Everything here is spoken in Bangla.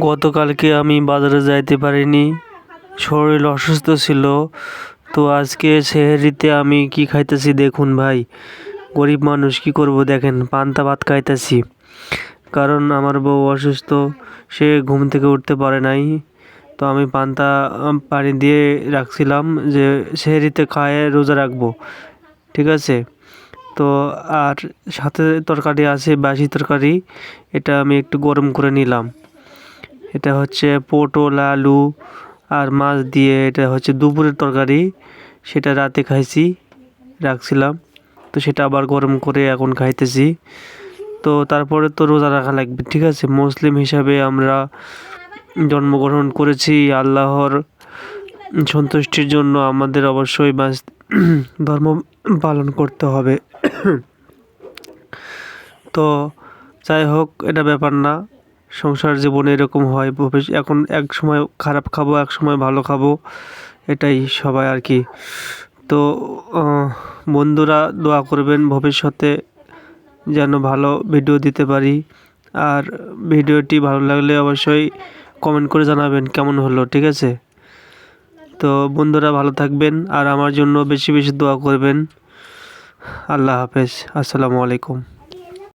গতকালকে আমি বাজারে যাইতে পারিনি। শরীর অসুস্থ ছিল। তো আজকে সেহেরিতে আমি কি খাইতেছি দেখুন ভাই। গরিব মানুষ কি করব দেখেন, পান্তা ভাত খাইতেছি। কারণ আমার বউ অসুস্থ, সে ঘুম থেকে উঠতে পারে নাই। তো আমি পান্তা পানি দিয়ে রাখছিলাম যে সেহরিতে খায়ে রোজা রাখব। ঠিক আছে? তো আর সাথে তরকারি আছে, বাসি তরকারি। এটা আমি একটু গরম করে নিলাম। এটা হচ্ছে পটল, আলু আর মাছ দিয়ে এটা হচ্ছে দুপুরের তরকারি। সেটা রাতে খাইছি, রাখছিলাম। তো সেটা আবার গরম করে এখন খাইতেছি। তো তারপরে তো রোজা রাখা লাগবে, ঠিক আছে? মুসলিম হিসাবে আমরা জন্মগ্রহণ করেছি আল্লাহর সন্তুষ্টির জন্য। আমাদের অবশ্যই বাঁচ ধর্ম পালন করতে হবে। তো যাই হোক, এটা ব্যাপার না। সংসার জীবনে এরকম হয় এখন এক সময় খারাপ খাব, এক সময় ভালো খাব, এটাই সবাই আর কি। তো বন্ধুরা দোয়া করবেন ভবিষ্যতে যেন ভালো ভিডিও দিতে পারি। আর ভিডিওটি ভালো লাগলে অবশ্যই কমেন্ট করে জানাবেন কেমন হলো, ঠিক আছে? তো, বন্ধুরা ভালো থাকবেন আর আমার জন্য বেশি বেশি দোয়া করবেন। আল্লাহ হাফেজ, আসসালামু আলাইকুম।